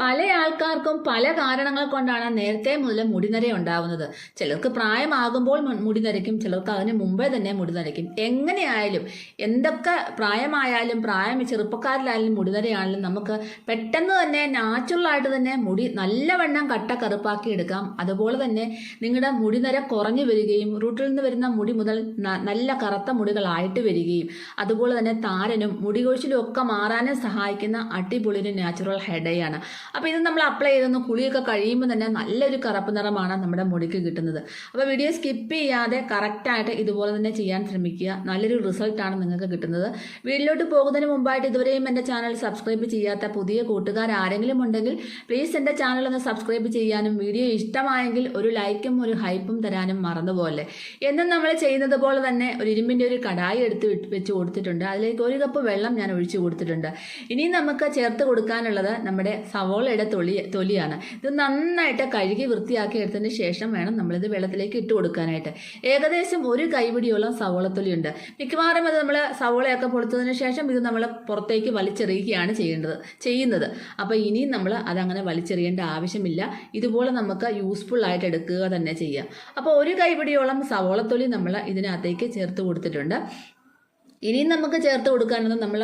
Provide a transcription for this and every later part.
പല ആൾക്കാർക്കും പല കാരണങ്ങൾ കൊണ്ടാണ് നേരത്തെ മുതൽ മുടിനര ഉണ്ടാവുന്നത്. ചിലർക്ക് പ്രായമാകുമ്പോൾ മുടിനരയ്ക്കും മുടി നരയ്ക്കും ചിലർക്ക് അതിന് മുമ്പേ തന്നെ മുടി നരയ്ക്കും എങ്ങനെയായാലും എന്തൊക്കെ പ്രായമായാലും പ്രായം ചെറുപ്പക്കാരിലായാലും മുടിനരയാണെങ്കിലും നമുക്ക് പെട്ടെന്ന് തന്നെ നാച്ചുറൽ ആയിട്ട് തന്നെ മുടി നല്ലവണ്ണം കട്ട കറുപ്പാക്കി എടുക്കാം. അതുപോലെ തന്നെ നിങ്ങളുടെ മുടിനര കുറഞ്ഞു വരികയും റൂട്ടിൽ നിന്ന് വരുന്ന മുടി മുതൽ നല്ല കറുത്ത മുടികളായിട്ട് വരികയും അതുപോലെ തന്നെ താരനും മുടി കൊഴിച്ചിലും ഒക്കെ മാറാനും സഹായിക്കുന്ന അടിപൊളി ഒരു നാച്ചുറൽ ഹെഡയാണ് അപ്പോൾ ഇത് നമ്മൾ അപ്ലൈ ചെയ്തൊന്ന് കുളിയൊക്കെ കഴിയുമ്പോൾ തന്നെ നല്ലൊരു കറുപ്പ് നിറമാണ് നമ്മുടെ മുടിക്ക് കിട്ടുന്നത്. അപ്പോൾ വീഡിയോ സ്കിപ്പ് ചെയ്യാതെ കറക്റ്റായിട്ട് ഇതുപോലെ തന്നെ ചെയ്യാൻ ശ്രമിക്കുക. നല്ലൊരു റിസൾട്ടാണ് നിങ്ങൾക്ക് കിട്ടുന്നത്. വീട്ടിലോട്ട് പോകുന്നതിന് മുമ്പായിട്ട് ഇതുവരെയും എന്റെ ചാനൽ സബ്സ്ക്രൈബ് ചെയ്യാത്ത പുതിയ കൂട്ടുകാർ ആരെങ്കിലും ഉണ്ടെങ്കിൽ പ്ലീസ് എന്റെ ചാനൽ ഒന്ന് സബ്സ്ക്രൈബ് ചെയ്യാനും വീഡിയോ ഇഷ്ടമായെങ്കിൽ ഒരു ലൈക്കും ഒരു ഹൈപ്പും തരാനും മറന്നുപോലെ എന്നും നമ്മൾ ചെയ്യുന്നത് പോലെ തന്നെ ഒരു ഇരുമ്പിന്റെ ഒരു കടായി എടുത്ത് വെച്ച് കൊടുത്തിട്ടുണ്ട്. അതിലേക്ക് ഒരു കപ്പ് വെള്ളം ഞാൻ ഒഴിച്ചു കൊടുത്തിട്ടുണ്ട്. ഇനി നമുക്ക് ചേർത്ത് കൊടുക്കാനുള്ളത് നമ്മുടെ സവോളയുടെ തൊലി തൊലിയാണ്. ഇത് നന്നായിട്ട് കഴുകി വൃത്തിയാക്കി എടുത്തതിന് ശേഷം വേണം നമ്മളിത് വെള്ളത്തിലേക്ക് ഇട്ട് കൊടുക്കാനായിട്ട്. ഏകദേശം ഒരു കൈപിടിയോളം സവോളത്തൊലി ഉണ്ട് മിക്കവാറും അത് നമ്മൾ സവോളയൊക്കെ പൊളുത്തതിന് ശേഷം ഇത് നമ്മൾ പുറത്തേക്ക് വലിച്ചെറിയുകയാണ് ചെയ്യേണ്ടത് ചെയ്യുന്നത്. അപ്പോൾ ഇനിയും നമ്മൾ അതങ്ങനെ വലിച്ചെറിയേണ്ട ആവശ്യമില്ല. ഇതുപോലെ നമുക്ക് യൂസ്ഫുൾ ആയിട്ട് എടുക്കുക തന്നെ ചെയ്യാം. അപ്പോൾ ഒരു കൈപിടിയോളം സവോളത്തൊലി നമ്മൾ ഇതിനകത്തേക്ക് ചേർത്ത് കൊടുത്തിട്ടുണ്ട്. ഇനിയും നമുക്ക് ചേർത്ത് കൊടുക്കാനുള്ളത് നമ്മൾ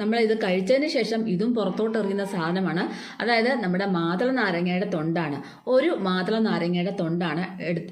നമ്മൾ ഇത് കഴിച്ചതിന് ശേഷം ഇതും പുറത്തോട്ട് എറിയുന്ന സാധനമാണ്. അതായത് നമ്മുടെ മാതള നാരങ്ങയുടെ തൊണ്ടാണ്. ഒരു മാതള നാരങ്ങയുടെ തൊണ്ടാണ്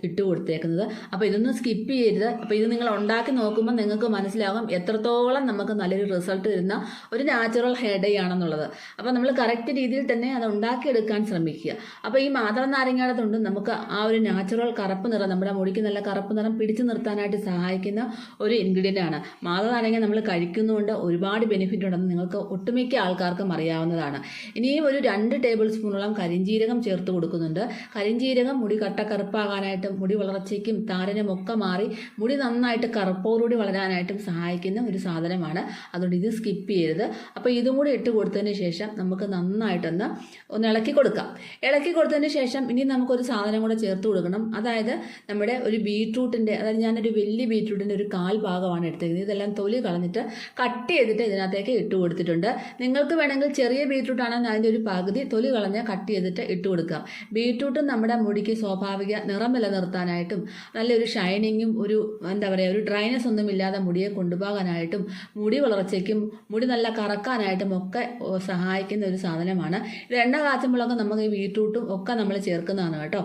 ഇട്ട് കൊടുത്തേക്കുന്നത്. അപ്പോൾ ഇതൊന്നും സ്കിപ്പ് ചെയ്യരുത്. അപ്പോൾ ഇത് നിങ്ങൾ ഉണ്ടാക്കി നോക്കുമ്പോൾ നിങ്ങൾക്ക് മനസ്സിലാകും എത്രത്തോളം നമുക്ക് നല്ലൊരു റിസൾട്ട് തരുന്ന ഒരു നാച്ചുറൽ ഹെയർ ഡേ ആണെന്നുള്ളത്. അപ്പോൾ നമ്മൾ കറക്റ്റ് രീതിയിൽ തന്നെ അത് ഉണ്ടാക്കിയെടുക്കാൻ ശ്രമിക്കുക. അപ്പോൾ ഈ മാതള നാരങ്ങയുടെ തൊണ്ട് നമുക്ക് ആ ഒരു നാച്ചുറൽ കറുപ്പ് നിറം നമ്മുടെ മുടിക്ക് നല്ല കറുപ്പ് നിറം പിടിച്ചു നിർത്താനായിട്ട് സഹായിക്കുന്ന ഒരു ഇൻഗ്രീഡിയന്റ് ആണ്. മാതള നാരങ്ങ നമ്മൾ കഴിക്കുന്നതുകൊണ്ട് ഒരുപാട് ബെനിഫിറ്റ് ഉണ്ടെന്ന് നിങ്ങൾക്ക് ഒട്ടുമിക്ക ആൾക്കാർക്കും അറിയാവുന്നതാണ്. ഇനിയും ഒരു രണ്ട് ടേബിൾ സ്പൂണോളം കരിഞ്ജീരകം ചേർത്ത് കൊടുക്കുന്നുണ്ട്. കരിഞ്ജീരകം മുടി കട്ട കറുപ്പാകാനായിട്ടും മുടി വളർച്ചയ്ക്കും താരനും ഒക്കെ മാറി മുടി നന്നായിട്ട് കറുപ്പോടുകൂടി വളരാനായിട്ടും സഹായിക്കുന്ന ഒരു സാധനമാണ്. അതുകൊണ്ട് ഇത് സ്കിപ്പ് ചെയ്യരുത്. അപ്പോൾ ഇതും കൂടി ഇട്ട് കൊടുത്തതിന് ശേഷം നമുക്ക് നന്നായിട്ടൊന്ന് ഒന്ന് ഇളക്കി കൊടുക്കാം. ഇളക്കി കൊടുത്തതിന് ശേഷം ഇനി നമുക്കൊരു സാധനം കൂടെ ചേർത്ത് കൊടുക്കണം. അതായത് നമ്മുടെ ഒരു ബീട്രൂട്ടിന്റെ അതായത് ഞാനൊരു വലിയ ബീട്രൂട്ടിന്റെ ഒരു കാൽ ഭാഗമാണ് എടുത്തിരിക്കുന്നത്. ഇതെല്ലാം തൊലി കളഞ്ഞിട്ട് കട്ട് ചെയ്തിട്ട് ഇതിനകത്തേക്ക് ഇട്ട് കൊടുത്തിട്ടുണ്ട്. നിങ്ങൾക്ക് വേണമെങ്കിൽ ചെറിയ ബീട്രൂട്ട് ആണെങ്കിൽ അതിന്റെ ഒരു പകുതി തൊലി കളഞ്ഞ് കട്ട് ചെയ്തിട്ട് ഇട്ട് കൊടുക്കാം. ബീട്രൂട്ട് നമ്മുടെ മുടിക്ക് സ്വാഭാവിക നിറം നിലനിർത്താനായിട്ടും നല്ലൊരു ഷൈനിങ്ങും ഒരു എന്താ പറയുക ഒരു ഡ്രൈനസ് ഒന്നും ഇല്ലാതെ മുടിയെ കൊണ്ടുപോകാനായിട്ടും മുടി വളർച്ചയ്ക്കും മുടി നല്ല കറക്കാനായിട്ടും ഒക്കെ സഹായിക്കുന്ന ഒരു സാധനമാണ്. ഇത് എണ്ണ കാച്ചുമ്പോഴൊക്കെ നമുക്ക് ഈ ബീട്രൂട്ടും ഒക്കെ നമ്മൾ ചേർക്കുന്നതാണ് കേട്ടോ.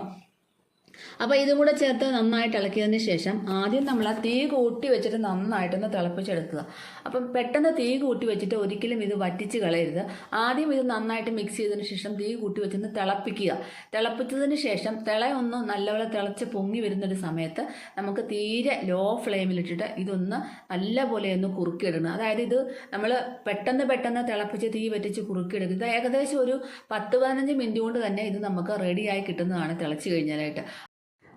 അപ്പോൾ ഇതും കൂടെ ചേർത്ത് നന്നായിട്ട് ഇളക്കിയതിന് ശേഷം ആദ്യം നമ്മൾ ആ തീ കൂട്ടി വെച്ചിട്ട് നന്നായിട്ടൊന്ന് തിളപ്പിച്ചെടുക്കുക. അപ്പം പെട്ടെന്ന് തീ കൂട്ടി വെച്ചിട്ട് ഒരിക്കലും ഇത് വറ്റിച്ച് കളയരുത്. ആദ്യം ഇത് നന്നായിട്ട് മിക്സ് ചെയ്തതിന് ശേഷം തീ കൂട്ടി വെച്ചൊന്ന് തിളപ്പിക്കുക. തിളപ്പിച്ചതിന് ശേഷം തിളയൊന്ന് നല്ലപോലെ തിളച്ച് പൊങ്ങി വരുന്നൊരു സമയത്ത് നമുക്ക് തീരെ ലോ ഫ്ലെയിമിലിട്ടിട്ട് ഇതൊന്ന് നല്ലപോലെ ഒന്ന് കുറുക്കിയിടണം. അതായത് ഇത് നമ്മൾ പെട്ടെന്ന് പെട്ടെന്ന് തിളപ്പിച്ച് തീ വെറ്റിച്ച് കുറുക്കിയെടുക്കുക ഇത് ഏകദേശം ഒരു പത്ത് പതിനഞ്ച് മിനിറ്റ് കൊണ്ട് തന്നെ ഇത് നമുക്ക് റെഡിയായി കിട്ടുന്നതാണ് തിളച്ച് കഴിഞ്ഞാലായിട്ട്.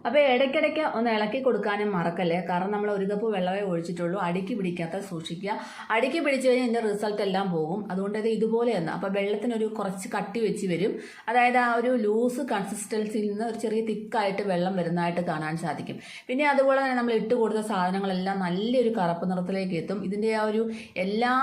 അപ്പോൾ ഇടയ്ക്കിടയ്ക്ക് ഒന്ന് ഇളക്കി കൊടുക്കാനും മറക്കല്ലേ? കാരണം നമ്മൾ ഒരു കപ്പ് വെള്ളമേ ഒഴിച്ചിട്ടുള്ളൂ. അടിക്ക് പിടിക്കാത്ത സൂക്ഷിക്കുക. അടിക്ക് പിടിച്ചു കഴിഞ്ഞാൽ ഇതിന്റെ റിസൾട്ട് എല്ലാം പോകും. അതുകൊണ്ട് ഇത് ഇതുപോലെ തന്നെ. അപ്പോൾ വെള്ളത്തിനൊരു കുറച്ച് കട്ടി വെച്ച് വരും. അതായത് ആ ഒരു ലൂസ് കൺസിസ്റ്റൻസിയിൽ നിന്ന് ഒരു ചെറിയ തിക്കായിട്ട് വെള്ളം വരുന്നതായിട്ട് കാണാൻ സാധിക്കും. പിന്നെ അതുപോലെ തന്നെ നമ്മൾ ഇട്ട് കൊടുത്ത സാധനങ്ങളെല്ലാം നല്ലൊരു കറുപ്പ് നിറത്തിലേക്ക് എത്തും. ഇതിന്റെ ആ ഒരു എല്ലാ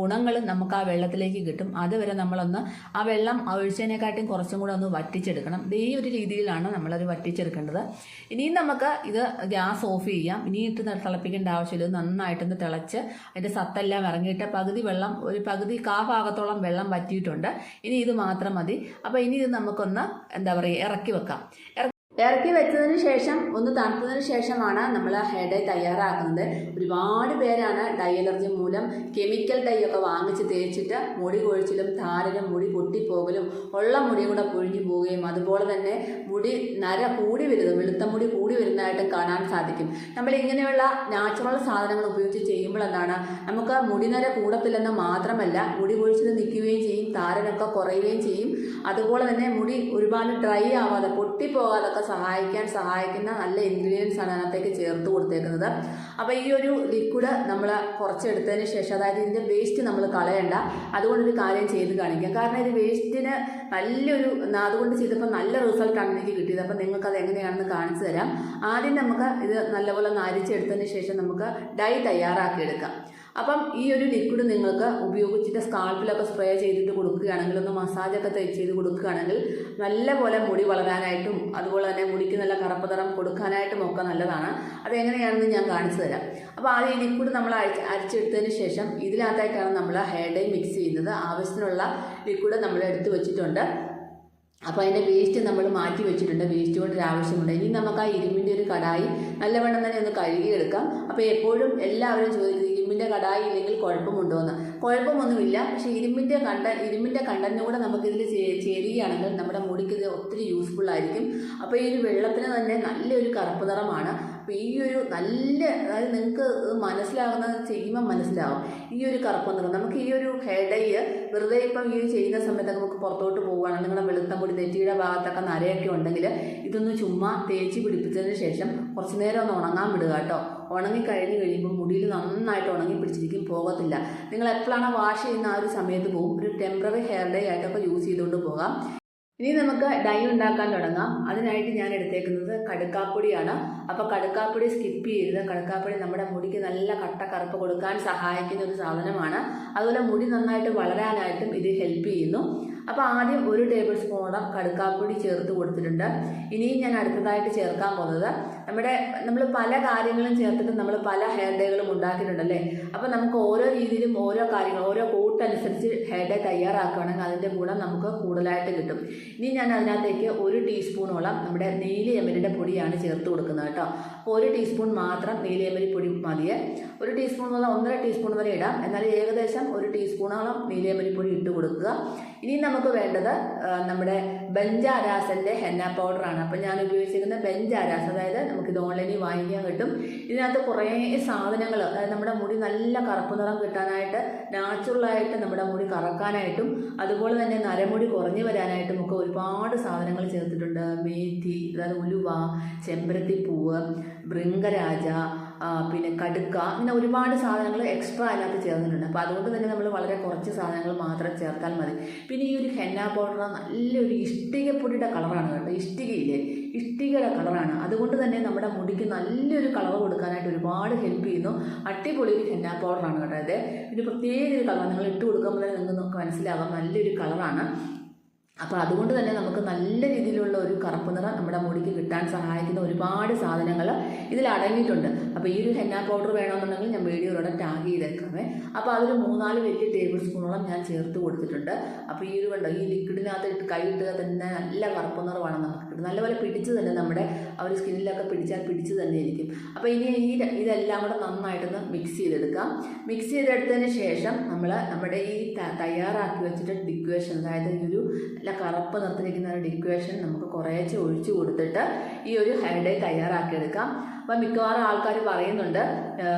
ഗുണങ്ങളും നമുക്ക് ആ വെള്ളത്തിലേക്ക് കിട്ടും. അതുവരെ നമ്മളൊന്ന് ആ വെള്ളം ഒഴിച്ചതിനെക്കാട്ടിയും കുറച്ചും കൂടെ ഒന്ന് വറ്റിച്ചെടുക്കണം. ഈ ഒരു രീതിയിലാണ് നമ്മളത് വറ്റിച്ചെടുക്കേണ്ടത്. ഇനിയും നമുക്ക് ഇത് ഗ്യാസ് ഓഫ് ചെയ്യാം. ഇനി ഇട്ട് ന- തിളപ്പിക്കേണ്ട ആവശ്യമില്ല. നന്നായിട്ടൊന്ന് തിളച്ച് അതിന്റെ സത്തെല്ലാം ഇറങ്ങിയിട്ട് പകുതി വെള്ളം ഒരു പകുതി കാ ഭാഗത്തോളം വെള്ളം വറ്റിയിട്ടുണ്ട്. ഇനി ഇത് മാത്രം മതി. അപ്പോൾ ഇനി ഇത് നമുക്കൊന്ന് എന്താ പറയുക ഇറക്കി വെക്കാം. ഇറക്കി വെച്ചതിന് ശേഷം ഒന്ന് തണുത്തതിന് ശേഷമാണ് നമ്മൾ ഹെയർ ഡൈ തയ്യാറാക്കുന്നത്. ഒരുപാട് പേരാണ് ഡൈ അലർജി മൂലം കെമിക്കൽ ഡൈ ഒക്കെ വാങ്ങിച്ച് തേച്ചിട്ട് മുടി കൊഴിച്ചിലും താരനും മുടി പൊട്ടിപ്പോകലും ഉള്ള മുടി കൂടെ പൊഴിഞ്ഞു പോവുകയും അതുപോലെ തന്നെ മുടി നര കൂടി വരുന്നത് വെളുത്ത മുടി കൂടി വരുന്നതായിട്ടും കാണാൻ സാധിക്കും. നമ്മൾ ഇങ്ങനെയുള്ള നാച്ചുറൽ സാധനങ്ങൾ ഉപയോഗിച്ച് ചെയ്യുമ്പോൾ എന്താണ് നമുക്ക് മുടി നര കൂടത്തില്ലെന്ന് മാത്രമല്ല മുടി കൊഴിച്ചിൽ നിൽക്കുകയും ചെയ്യും താരനൊക്കെ കുറയുകയും ചെയ്യും. അതുപോലെ തന്നെ മുടി ഒരുപാട് ഡ്രൈ ആവാതെ പൊട്ടിപ്പോകാതൊക്കെ സഹായിക്കാൻ സഹായിക്കുന്ന നല്ല ഇൻഗ്രീഡിയൻസ് ആണ് അതിനകത്തേക്ക് ചേർത്ത് കൊടുത്തേക്കുന്നത്. അപ്പോൾ ഈ ഒരു ലിക്വിഡ് നമ്മൾ കുറച്ചെടുത്തതിന് ശേഷം അതായത് ഇതിന്റെ വേസ്റ്റ് നമ്മൾ കളയണ്ട. അതുകൊണ്ടൊരു കാര്യം ചെയ്ത് കാണിക്കാം. കാരണം ഇത് വേസ്റ്റിന് നല്ലൊരു അതുകൊണ്ട് ചെയ്തപ്പോൾ നല്ല റിസൾട്ടാണ് എനിക്ക് കിട്ടിയത്. അപ്പോൾ നിങ്ങൾക്ക് അത് എങ്ങനെയാണെന്ന് കാണിച്ചു തരാം. ആദ്യം നമുക്ക് ഇത് നല്ലപോലെ നരിച്ചെടുത്തതിന് ശേഷം നമുക്ക് ഡൈ തയ്യാറാക്കി എടുക്കാം അപ്പം ഈ ഒരു ലിക്വിഡ് നിങ്ങൾക്ക് ഉപയോഗിച്ചിട്ട് സ്കാൾപ്പിലൊക്കെ സ്പ്രേ ചെയ്തിട്ട് കൊടുക്കുകയാണെങ്കിൽ ഒന്ന് മസാജൊക്കെ ചെയ്ത് കൊടുക്കുകയാണെങ്കിൽ നല്ല പോലെ മുടി വളരാനായിട്ടും അതുപോലെ തന്നെ മുടിക്ക് നല്ല കറുപ്പ് നിറം കൊടുക്കാനായിട്ടും ഒക്കെ നല്ലതാണ്. അതെങ്ങനെയാണെന്ന് ഞാൻ കാണിച്ചു തരാം. അപ്പോൾ ആദ്യം ഈ ലിക്വിഡ് നമ്മൾ അരച്ച് അരിച്ചെടുത്തതിന് ശേഷം ഇതിനകത്തേക്കാണ് നമ്മൾ ഹെയർ ഡൈ മിക്സ് ചെയ്യുന്നത്. ആവശ്യത്തിനുള്ള ലിക്വിഡ് നമ്മൾ എടുത്തു വെച്ചിട്ടുണ്ട്. അപ്പോൾ അതിന്റെ വേസ്റ്റ് നമ്മൾ മാറ്റി വെച്ചിട്ടുണ്ട്. വേസ്റ്റ് കൊണ്ട് ആവശ്യമുണ്ട്. ഇനി നമുക്ക് ആ ഇരുമ്പിന്റെ ഒരു കടായി നല്ലവണ്ണം തന്നെ ഒന്ന് കഴുകിയെടുക്കാം. അപ്പോൾ എപ്പോഴും എല്ലാവരും ചോദിക്കുന്നത് ഇരുമ്പിന്റെ കടായി ഇല്ലെങ്കിൽ കുഴപ്പമുണ്ടോ എന്ന് കുഴപ്പമൊന്നുമില്ല. പക്ഷേ ഇരുമ്പിന്റെ കണ്ട ഇരുമ്പിന്റെ കണ്ടന്റ് കൂടെ നമുക്കിതിൽ ചേരുകയാണെങ്കിൽ നമ്മുടെ മുടിക്ക് ഇത് ഒത്തിരി യൂസ്ഫുൾ ആയിരിക്കും. അപ്പോൾ ഈ ഒരു വെള്ളത്തിന് തന്നെ നല്ലൊരു കറുപ്പ് നിറമാണ്. അപ്പോൾ ഈ ഒരു നല്ല അതായത് നിങ്ങൾക്ക് മനസ്സിലാകുന്നത് ചെയ്യുമ്പോൾ മനസ്സിലാവും. ഈ ഒരു കറുപ്പ് നിറം. നമുക്ക് ഈ ഒരു ഹെയർ വെറുതെ ഇപ്പം ഈ ചെയ്യുന്ന സമയത്തൊക്കെ നമുക്ക് പുറത്തോട്ട് പോവുകയാണ് നിങ്ങളുടെ വെളുത്ത മുടി നെറ്റിയുടെ ഭാഗത്തൊക്കെ നരയൊക്കെ ഉണ്ടെങ്കിൽ ഇതൊന്ന് ചുമ്മാ തേച്ച് പിടിപ്പിച്ചതിന് ശേഷം കുറച്ച് നേരം ഒന്ന് ഉണങ്ങാൻ വിടുക കേട്ടോ. ഉണങ്ങി കഴിഞ്ഞ് കഴിയുമ്പോൾ മുടിയിൽ നന്നായിട്ട് ഉണങ്ങി പിടിച്ചിരിക്കും പോകത്തില്ല. നിങ്ങൾ എപ്പോഴാണ് വാഷ് ചെയ്യുന്ന ആ ഒരു സമയത്ത് പോകും ഒരു ടെമ്പററി ഹെയർ ഡേ ആയിട്ടൊക്കെ യൂസ് ചെയ്തുകൊണ്ട് പോകാം. ഇനി നമുക്ക് ഡൈ ഉണ്ടാക്കാൻ തുടങ്ങാം. അതിനായിട്ട് ഞാൻ എടുത്തേക്കുന്നത് കടുക്കാപ്പൊടിയാണ്. അപ്പോൾ കടുക്കാപ്പൊടി സ്കിപ്പ് ചെയ്ത് കടുക്കാപ്പൊടി നമ്മുടെ മുടിക്ക് നല്ല കട്ട കറുപ്പ് കൊടുക്കാൻ സഹായിക്കുന്ന ഒരു സാധനമാണ്. അതുപോലെ മുടി നന്നായിട്ട് വളരാനായിട്ടും ഇത് ഹെൽപ്പ് ചെയ്യുന്നു. അപ്പോൾ ആദ്യം ഒരു ടേബിൾ സ്പൂണോളം കടുക്കാപ്പൊടി ചേർത്ത് കൊടുത്തിട്ടുണ്ട്. ഇനിയും ഞാൻ അടുത്തതായിട്ട് ചേർക്കാൻ പോകുന്നത്. നമ്മുടെ നമ്മൾ പല കാര്യങ്ങളും ചേർത്തിട്ട് നമ്മൾ പല ഹെയർ ഡേകളും ഉണ്ടാക്കിയിട്ടുണ്ടല്ലേ? അപ്പോൾ നമുക്ക് ഓരോ രീതിയിലും ഓരോ കാര്യങ്ങൾ ഓരോ കൂട്ടനുസരിച്ച് ഹെയർ ഡേ തയ്യാറാക്കുകയാണെങ്കിൽ അതിന്റെ ഗുണം നമുക്ക് കൂടുതലായിട്ട് കിട്ടും. ഇനി ഞാൻ അതിനകത്തേക്ക് ഒരു ടീസ്പൂണോളം നമ്മുടെ നീലിയമരിയുടെ പൊടിയാണ് ചേർത്ത് കൊടുക്കുന്നത് കേട്ടോ. അപ്പോൾ ഒരു ടീസ്പൂൺ മാത്രം നീലിയമരി പൊടി മതിയെ. ഒരു ടീസ്പൂൺ മുതൽ ഒന്നര ടീസ്പൂൺ വരെ ഇടാം. എന്നാൽ ഏകദേശം ഒരു ടീസ്പൂണോളം നീലിയമരി പൊടി ഇട്ട് കൊടുക്കുക. ഇനി നമുക്ക് വേണ്ടത് നമ്മുടെ ബെഞ്ചാരാസിന്റെ ഹെന്ന പൗഡറാണ്. അപ്പോൾ ഞാൻ ഉപയോഗിച്ചിരിക്കുന്ന ബെഞ്ചാരാസ് അതായത് നമുക്കിത് ഓൺലൈനിൽ വാങ്ങിക്കാൻ കിട്ടും. ഇതിനകത്ത് കുറേ സാധനങ്ങൾ അതായത് നമ്മുടെ മുടി നല്ല കറുപ്പ് നിറം കിട്ടാനായിട്ട് നാച്ചുറലായിട്ട് നമ്മുടെ മുടി കറക്കാനായിട്ടും അതുപോലെ തന്നെ നരമുടി കുറഞ്ഞു വരാനായിട്ടും ഒക്കെ ഒരുപാട് സാധനങ്ങൾ ചേർത്തിട്ടുണ്ട്. മേത്തി അതായത് ഉലുവ ചെമ്പരത്തിപ്പൂവ് ഭൃംഗരാജ പിന്നെ കടുക്ക ഇങ്ങനെ ഒരുപാട് സാധനങ്ങൾ എക്സ്ട്രാ അതിനകത്ത് ചേർന്നിട്ടുണ്ട്. അപ്പോൾ അതുകൊണ്ട് തന്നെ നമ്മൾ വളരെ കുറച്ച് സാധനങ്ങൾ മാത്രം ചേർത്താൽ മതി. പിന്നെ ഈ ഒരു ഹെന്ന പൗഡർ നല്ലൊരു ഇഷ്ടികപ്പൊടിയുടെ കളറാണ് കേട്ടോ. ഇഷ്ടികയില്ലേ? ഇഷ്ടികയുടെ കളറാണ് അതുകൊണ്ട് തന്നെ നമ്മുടെ മുടിക്ക് നല്ലൊരു കളർ കൊടുക്കാനായിട്ട് ഒരുപാട് ഹെൽപ്പ് ചെയ്യുന്നു. അടിപൊളി ഒരു ഹെന്ന പൗഡറാണ് കേട്ടോ ഇത്. പിന്നെ പ്രത്യേക ഒരു കളർ നിങ്ങൾ ഇട്ട് കൊടുക്കുമ്പോൾ തന്നെ നിങ്ങൾക്ക് നമുക്ക് മനസ്സിലാവാം. നല്ലൊരു കളറാണ് അപ്പോൾ അതുകൊണ്ട് തന്നെ നമുക്ക് നല്ല രീതിയിലുള്ള ഒരു കറുപ്പ് നിറം നമ്മുടെ മുടിക്ക് കിട്ടാൻ സഹായിക്കുന്ന ഒരുപാട് സാധനങ്ങൾ ഇതിൽ അടങ്ങിയിട്ടുണ്ട്. അപ്പോൾ ഈ ഒരു ഹെന്ന പൗഡർ വേണമെന്നുണ്ടെങ്കിൽ ഞാൻ വീഡിയോയിലൂടെ ടാഗ് ചെയ്തേക്കാമേ അപ്പോൾ അതൊരു മൂന്നാൽ വലിയ ടേബിൾ സ്പൂണോളം ഞാൻ ചേർത്ത് കൊടുത്തിട്ടുണ്ട്. അപ്പോൾ ഈ ഒരു കണ്ടോ ഈ ലിക്വിഡിനകത്ത് കൈ ഇട്ടുക തന്നെ നല്ല കറുപ്പ് നിറമാണ് നമുക്ക് നല്ലപോലെ പിടിച്ച് തന്നെ നമ്മുടെ ആ ഒരു സ്കിന്നിലൊക്കെ പിടിച്ചാൽ പിടിച്ച് തന്നെ ഇരിക്കും. അപ്പോൾ ഇനി ഈ ഇതെല്ലാം കൂടെ നന്നായിട്ടൊന്ന് മിക്സ് ചെയ്തെടുക്കാം മിക്സ് ചെയ്തെടുത്തതിന് ശേഷം നമ്മൾ നമ്മുടെ ഈ തയ്യാറാക്കി വെച്ചിട്ട് ഡിക്വേഷൻ അതായത് ഈ ഒരു നല്ല കറുപ്പ് നിർത്തിരിക്കുന്ന ഒരു ഡിക്വേഷൻ നമുക്ക് കുറേശ്ശെ ഒഴിച്ചു കൊടുത്തിട്ട് ഈ ഒരു ഹെയർ ഡേ തയ്യാറാക്കിയെടുക്കാം. അപ്പോൾ മിക്കവാറും ആൾക്കാർ പറയുന്നുണ്ട്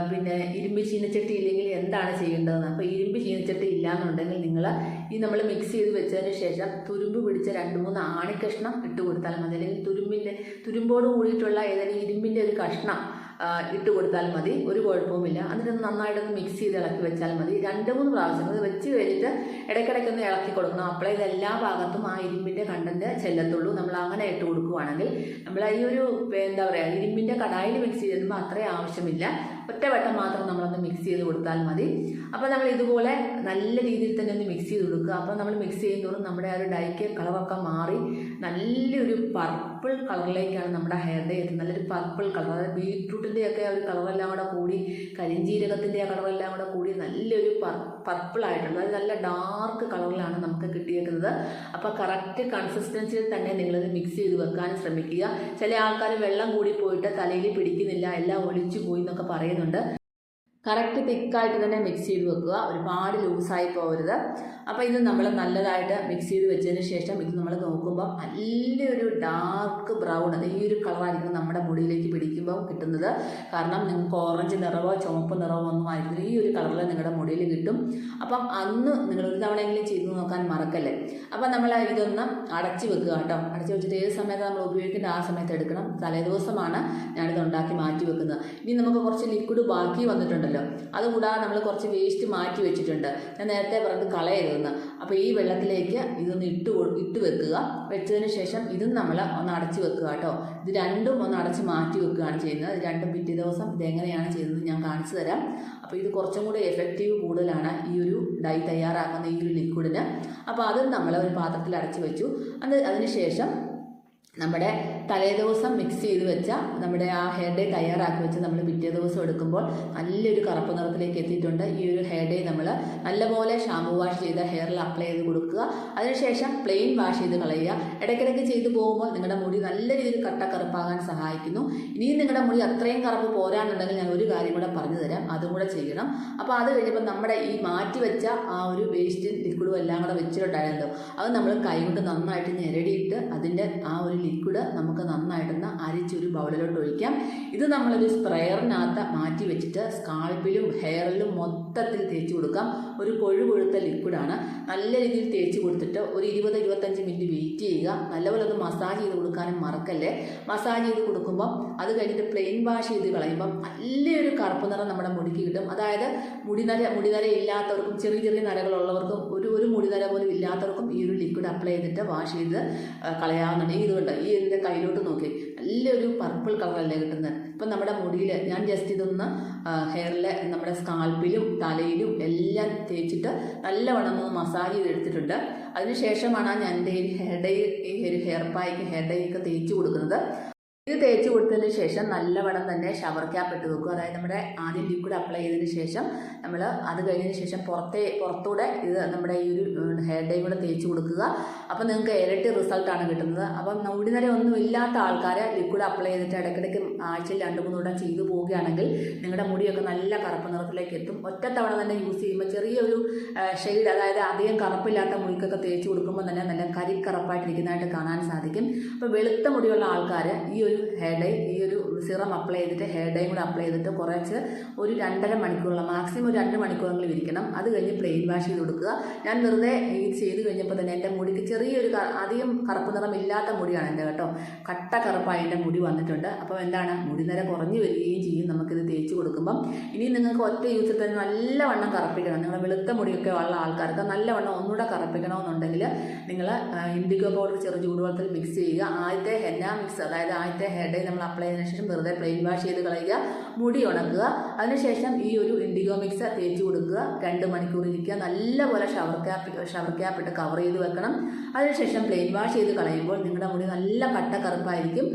പിന്നെ ഇരുമ്പ് ചീനച്ചട്ടി ഇല്ലെങ്കിൽ എന്താണ് ചെയ്യേണ്ടതെന്ന്. അപ്പോൾ ഇരുമ്പ് ചീനച്ചട്ടി ഇല്ലാന്നുണ്ടെങ്കിൽ നിങ്ങൾ ഈ നമ്മൾ മിക്സ് ചെയ്ത് വെച്ചതിന് ശേഷം തുരുമ്പ് പിടിച്ച രണ്ട് മൂന്ന് ആണിക്കഷ്ണം ഇട്ട് കൊടുത്താൽ മതി. അല്ലെങ്കിൽ തുരുമ്പിന്റെ തുരുമ്പോട് കൂടിയിട്ടുള്ള ഏതെങ്കിലും ഇരുമ്പിന്റെ ഒരു കഷ്ണം ഇട്ട് കൊടുത്താൽ മതി. ഒരു കുഴപ്പവുമില്ല. എന്നിട്ട് നന്നായിട്ടൊന്ന് മിക്സ് ചെയ്ത് ഇളക്കി വെച്ചാൽ മതി. രണ്ട് മൂന്ന് പ്രാവശ്യം അത് വെച്ച് കഴിഞ്ഞിട്ട് ഇടയ്ക്കിടയ്ക്കൊന്ന് ഇളക്കി കൊടുക്കണം. അപ്പോഴേ ഇത് എല്ലാ ഭാഗത്തും ആ ഇരുമ്പിന്റെ കണ്ടന്റ് ചെല്ലത്തുള്ളൂ. നമ്മൾ അങ്ങനെ ഇട്ട് കൊടുക്കുവാണെങ്കിൽ നമ്മൾ ഈ ഒരു എന്താ പറയുക ഇരുമ്പിന്റെ കടായിൽ മിക്സ് ചെയ്യുമ്പോൾ അത്രയും ആവശ്യമില്ല. ഒറ്റവട്ടം മാത്രം നമ്മളൊന്ന് മിക്സ് ചെയ്ത് കൊടുത്താൽ മതി. അപ്പോൾ നമ്മൾ ഇതുപോലെ നല്ല രീതിയിൽ തന്നെ ഒന്ന് മിക്സ് ചെയ്ത് കൊടുക്കുക. അപ്പോൾ നമ്മൾ മിക്സ് ചെയ്യുന്നതോറും നമ്മുടെ ആ ഒരു ഡൈക്ക് കളറൊക്കെ മാറി. നല്ലൊരു പർപ്പിൾ കളറിലേക്കാണ് നമ്മുടെ ഹെയർ ഡേ എത്തുന്നത് നല്ലൊരു പർപ്പിൾ കളർ അതായത് ബീറ്റ്റൂട്ടിന്റെ ഒക്കെ ഒരു കളറെല്ലാം കൂടെ കൂടി കരിഞ്ജീരകത്തിന്റെ ആ കളറെല്ലാം കൂടെ കൂടി നല്ലൊരു പർപ്പിൾ ആയിട്ടുണ്ട് അതായത് നല്ല ഡാർക്ക് കളറിലാണ് നമുക്ക് കിട്ടിയേക്കുന്നത്. അപ്പോൾ കറക്റ്റ് കൺസിസ്റ്റൻസിയിൽ തന്നെ നിങ്ങളിത് മിക്സ് ചെയ്ത് വെക്കാൻ ശ്രമിക്കുക. ചില ആൾക്കാർ വെള്ളം കൂടി പോയിട്ട് തലയിൽ പിടിക്കുന്നില്ല എല്ലാം ഒലിച്ചു പോയി എന്നൊക്കെ പറയുന്നുണ്ട്. കറക്റ്റ് തിക്കായിട്ട് തന്നെ മിക്സ് ചെയ്ത് വെക്കുക. ഒരുപാട് ലൂസായി പോകരുത്. അപ്പോൾ ഇത് നമ്മൾ നല്ലതായിട്ട് മിക്സ് ചെയ്ത് വെച്ചതിന് ശേഷം ഇത് നമ്മൾ നോക്കുമ്പോൾ നല്ലൊരു ഡാർക്ക് ബ്രൗൺ ഈ ഒരു കളറായിരിക്കും നമ്മുടെ മുടിയിലേക്ക് പിടിക്കുമ്പോൾ കിട്ടുന്നത്. കാരണം നിങ്ങൾക്ക് ഓറഞ്ച് നിറവോ ചുവപ്പ് നിറവോ ഒന്നും ആയിരിക്കില്ല. ഈ ഒരു കളറിൽ നിങ്ങളുടെ മുടിയിൽ കിട്ടും. അപ്പം അന്ന് നിങ്ങൾ ഒരു തവണയെങ്കിലും ചെയ്ത് നോക്കാൻ മറക്കല്ലേ? അപ്പം നമ്മൾ ഇതൊന്ന് അടച്ച് വെക്കുക കേട്ടോ. അടച്ച് വെച്ചിട്ട് ഏത് സമയത്ത് നമ്മൾ ഉപയോഗിക്കേണ്ട ആ സമയത്ത് എടുക്കണം. തലേദിവസമാണ് ഞാനിത് ഉണ്ടാക്കി മാറ്റി വെക്കുന്നത്. ഇനി നമുക്ക് കുറച്ച് ലിക്വിഡ് ബാക്കി വന്നിട്ടുണ്ടല്ലോ. വെള്ളമുണ്ട് അതുകൂടാതെ നമ്മൾ കുറച്ച് വേസ്റ്റ് മാറ്റി വെച്ചിട്ടുണ്ട്. ഞാൻ നേരത്തെ പറഞ്ഞത് കളയരുതെന്ന്. അപ്പോൾ ഈ വെള്ളത്തിലേക്ക് ഇതൊന്ന് ഇട്ട് ഇട്ട് വെക്കുക. വെച്ചതിന് ശേഷം ഇതും നമ്മൾ ഒന്ന് അടച്ച് വെക്കുക കേട്ടോ. ഇത് രണ്ടും ഒന്ന് അടച്ച് മാറ്റി വെക്കുകയാണ് ചെയ്യുന്നത്. രണ്ടും പിറ്റേ ദിവസം ഇതെങ്ങനെയാണ് ചെയ്യുന്നത് ഞാൻ കാണിച്ചു തരാം. അപ്പോൾ ഇത് കുറച്ചും കൂടി എഫക്റ്റീവ് കൂടുതലാണ് ഈ ഒരു ഡൈ തയ്യാറാക്കുന്ന ഈ ഒരു ലിക്വിഡിന് അപ്പോൾ അതും നമ്മൾ ഒരു പാത്രത്തിൽ അടച്ച് വെച്ചു. അത് അതിന് ശേഷം നമ്മുടെ തലേദിവസം മിക്സ് ചെയ്ത് വെച്ച നമ്മുടെ ആ ഹെയർ ഡേ തയ്യാറാക്കി വെച്ച് നമ്മൾ പിറ്റേ ദിവസം എടുക്കുമ്പോൾ നല്ലൊരു കറുപ്പ് നിറത്തിലേക്ക് എത്തിയിട്ടുണ്ട്. ഈ ഒരു ഹെയർ ഡേ നമ്മൾ നല്ലപോലെ ഷാമ്പു വാഷ് ചെയ്ത ഹെയറിൽ അപ്ലൈ ചെയ്ത് കൊടുക്കുക. അതിനുശേഷം പ്ലെയിൻ വാഷ് ചെയ്ത് കളയുക. ഇടയ്ക്കിടയ്ക്ക് ചെയ്തു പോകുമ്പോൾ നിങ്ങളുടെ മുടി നല്ല രീതിയിൽ കട്ട കറുപ്പാകാൻ സഹായിക്കുന്നു. ഇനിയും നിങ്ങളുടെ മുടി അത്രയും കറുപ്പ് പോരാനുണ്ടെങ്കിൽ ഞാൻ ഒരു കാര്യം കൂടെ പറഞ്ഞു തരാം. അതും കൂടെ ചെയ്യണം. അപ്പോൾ അത് കഴിഞ്ഞപ്പോൾ നമ്മുടെ ഈ മാറ്റി വെച്ച ആ ഒരു വേസ്റ്റ് ലിക്വിഡും എല്ലാം കൂടെ വെച്ചിട്ടുണ്ടായിരുന്നല്ലോ. അത് നമ്മൾ കൈകൊണ്ട് നന്നായിട്ട് ഞെരടിയിട്ട് അതിന്റെ ആ ഒരു ലിക്വിഡ് നമുക്ക് നന്നായിട്ടൊന്ന് അരിച്ചൊരു ബൗളിലോട്ട് ഒഴിക്കാം. ഇത് നമ്മളൊരു സ്പ്രെയറിനകത്ത് മാറ്റി വെച്ചിട്ട് സ്കാൾപ്പിലും ഹെയറിലും മൊത്തത്തിൽ തേച്ച് കൊടുക്കാം. ഒരു കൊഴു കൊഴുത്ത ലിക്വിഡാണ് നല്ല രീതിയിൽ തേച്ച് കൊടുത്തിട്ട് ഒരു ഇരുപത് ഇരുപത്തഞ്ച് മിനിറ്റ് വെയിറ്റ് ചെയ്യുക. നല്ലപോലെ ഒന്ന് മസാജ് ചെയ്ത് കൊടുക്കാനും മറക്കല്ലേ. മസാജ് ചെയ്ത് കൊടുക്കുമ്പം അത് കഴിഞ്ഞിട്ട് പ്ലെയിൻ വാഷ് ചെയ്ത് കളയുമ്പം നല്ലൊരു കറുപ്പ് നിറം നമ്മുടെ മുടിക്ക് കിട്ടും. അതായത് മുടി മുടിനര മുടിനര ഇല്ലാത്തവർക്കും ചെറിയ ചെറിയ നരകളുള്ളവർക്കും ഒരു ഒരു മുടിനര പോലും ഇല്ലാത്തവർക്കും ഈ ഒരു ലിക്വിഡ് അപ്ലൈ ചെയ്തിട്ട് വാഷ് ചെയ്ത് കളയാവുന്നതാണ് ഇതുകൊണ്ട് ഈ എന്റെ കയ്യിലോട്ട് നോക്കി നല്ലൊരു പർപ്പിൾ കളറല്ലേ കിട്ടുന്നത്. ഇപ്പം നമ്മുടെ മുടിയിൽ ഞാൻ ജസ്റ്റ് ഇതൊന്ന് ഹെയറിൽ നമ്മുടെ സ്കാൽപ്പിലും തലയിലും എല്ലാം തേച്ചിട്ട് നല്ലവണ്ണം ഒന്ന് മസാജ് ചെയ്തെടുത്തിട്ടുണ്ട്. അതിനുശേഷമാണ് ഞാൻ എന്റെ ഹെയർ ഡൈ ഈ ഒരു ഹെയർ പായ്ക്ക് ഹെയർ ഡൈ ഒക്കെ തേച്ച് കൊടുക്കുന്നത്. ഇത് തേച്ച് കൊടുത്തതിന് ശേഷം നല്ലവണ്ണം തന്നെ ഷവർ ക്യാപ്പ് ഇട്ട് വെക്കും. അതായത് നമ്മുടെ ആദ്യം ലിക്വിഡ് അപ്ലൈ ചെയ്തതിന് ശേഷം നമ്മൾ അത് കഴിഞ്ഞതിന് ശേഷം പുറത്തെ പുറത്തൂടെ ഇത് നമ്മുടെ ഈ ഒരു ഹെയർ ഡൈ കൂടെ തേച്ച് കൊടുക്കുക. അപ്പോൾ നിങ്ങൾക്ക് ഇരട്ടി റിസൾട്ടാണ് കിട്ടുന്നത്. അപ്പം ഉടനെ ഒന്നും ഇല്ലാത്ത ആൾക്കാർ ലിക്വിഡ് അപ്ലൈ ചെയ്തിട്ട് ഇടയ്ക്കിടയ്ക്ക് ആഴ്ചയിൽ രണ്ട് മൂന്ന് വട്ടം ചെയ്തു പോവുകയാണെങ്കിൽ നിങ്ങളുടെ മുടിയൊക്കെ നല്ല കറുപ്പ് നിറത്തിലേക്ക് എത്തും. ഒറ്റത്തവണ തന്നെ യൂസ് ചെയ്യുമ്പോൾ ചെറിയൊരു ഷെയ്ഡ് അതായത് അധികം കറുപ്പില്ലാത്ത മുടിക്കൊക്കെ തേച്ച് കൊടുക്കുമ്പോൾ തന്നെ നല്ല കരിക്കറുപ്പായിട്ടിരിക്കുന്നതായിട്ട് കാണാൻ സാധിക്കും. അപ്പോൾ വെളുത്ത മുടിയുള്ള ആൾക്കാർ ഈ ഒരു ഹെയർ ഡൈ ഈ ഒരു സിറം അപ്ലൈ ചെയ്തിട്ട് ഹെയർ ഡൈ കൂടെ അപ്ലൈ ചെയ്തിട്ട് കുറച്ച് ഒരു രണ്ടര മണിക്കൂറുള്ള മാക്സിമം ഒരു രണ്ട് മണിക്കൂറെങ്കിലും ഇരിക്കണം. അത് കഴിഞ്ഞ് പ്ലെയിൻ വാഷ് ചെയ്ത് കൊടുക്കുക. ഞാൻ വെറുതെ ഇത് ചെയ്ത് കഴിഞ്ഞപ്പോൾ തന്നെ എന്റെ മുടിക്ക് ചെറിയൊരു അധികം കറുപ്പ് നിറം ഇല്ലാത്ത മുടിയാണ് എന്റെ കേട്ടോ. കട്ട കറുപ്പായി എന്റെ മുടി വന്നിട്ടുണ്ട്. അപ്പോൾ എന്താണ്? മുടി നിര കുറഞ്ഞു വരികയും ചെയ്യും. നമുക്കിത് തേച്ച് കൊടുക്കുമ്പം. ഇനി നിങ്ങൾക്ക് ഒറ്റ യൂസിൽ തന്നെ നല്ലവണ്ണം കറുപ്പിക്കണം. നിങ്ങളുടെ വെളുത്ത മുടിയൊക്കെ ഉള്ള ആൾക്കാർക്ക് നല്ലവണ്ണം ഒന്നുകൂടെ കറുപ്പിക്കണമെന്നുണ്ടെങ്കിൽ നിങ്ങൾ ഇൻഡിഗോ പൗഡർ ചെറു ചൂടുവെള്ളത്തിൽ മിക്സ് ചെയ്യുക. ആദ്യത്തെ ഹെന്ന മിക്സ് അതായത് ആദ്യത്തെ ഹെഡേ നമ്മൾ അപ്ലൈ ചെയ്തതിനു ശേഷം വെറുതെ പ്ലെയിൻ വാഷ് ചെയ്ത് കളയുക. മുടി ഉണക്കുക. അതിനുശേഷം ഈ ഒരു ഇൻഡിഗോ മിക്സ് തേച്ച് കൊടുക്കുക. രണ്ട് മണിക്കൂർ ഇരിക്കുക. നല്ലപോലെ ഷവർ ക്യാപ്പ് ഷവർ ക്യാപ്പ് ഇട്ട് കവർ ചെയ്ത് വെക്കണം. അതിനുശേഷം പ്ലെയിൻ വാഷ് ചെയ്ത് കളയുമ്പോൾ നിങ്ങളുടെ മുടി നല്ല കട്ട കറുപ്പായിരിക്കും.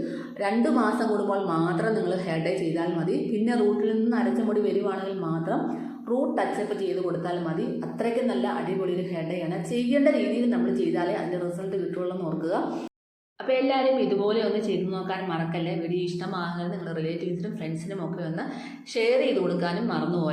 രണ്ട് മാസം കൂടുമ്പോൾ മാത്രം നിങ്ങൾ ഹെയർ ഡേ ചെയ്താൽ മതി. പിന്നെ റൂട്ടിൽ നിന്ന് അരച്ച മുടി വരുവാണെങ്കിൽ മാത്രം റൂട്ട് ടച്ചപ്പ് ചെയ്ത് കൊടുത്താൽ മതി. അത്രയ്ക്ക് നല്ല അടിപൊളി ഒരു ഹെയർ ഡേ ആണ് ചെയ്യേണ്ട രീതിയിൽ നമ്മൾ ചെയ്താലേ അതിന്റെ റിസൾട്ട് കിട്ടുള്ളൂ എന്ന് ഓർക്കുക. അപ്പോൾ എല്ലാവരും ഇതുപോലെ ഒന്ന് ചെയ്തു നോക്കാൻ മറക്കല്ലേ? വീഡിയോ ഇഷ്ടമാകുന്നത് നിങ്ങളുടെ റിലേറ്റീവ്സിനും ഫ്രണ്ട്സിനും ഒക്കെ ഒന്ന് ഷെയർ ചെയ്ത് കൊടുക്കാനും മറന്നുപോലെ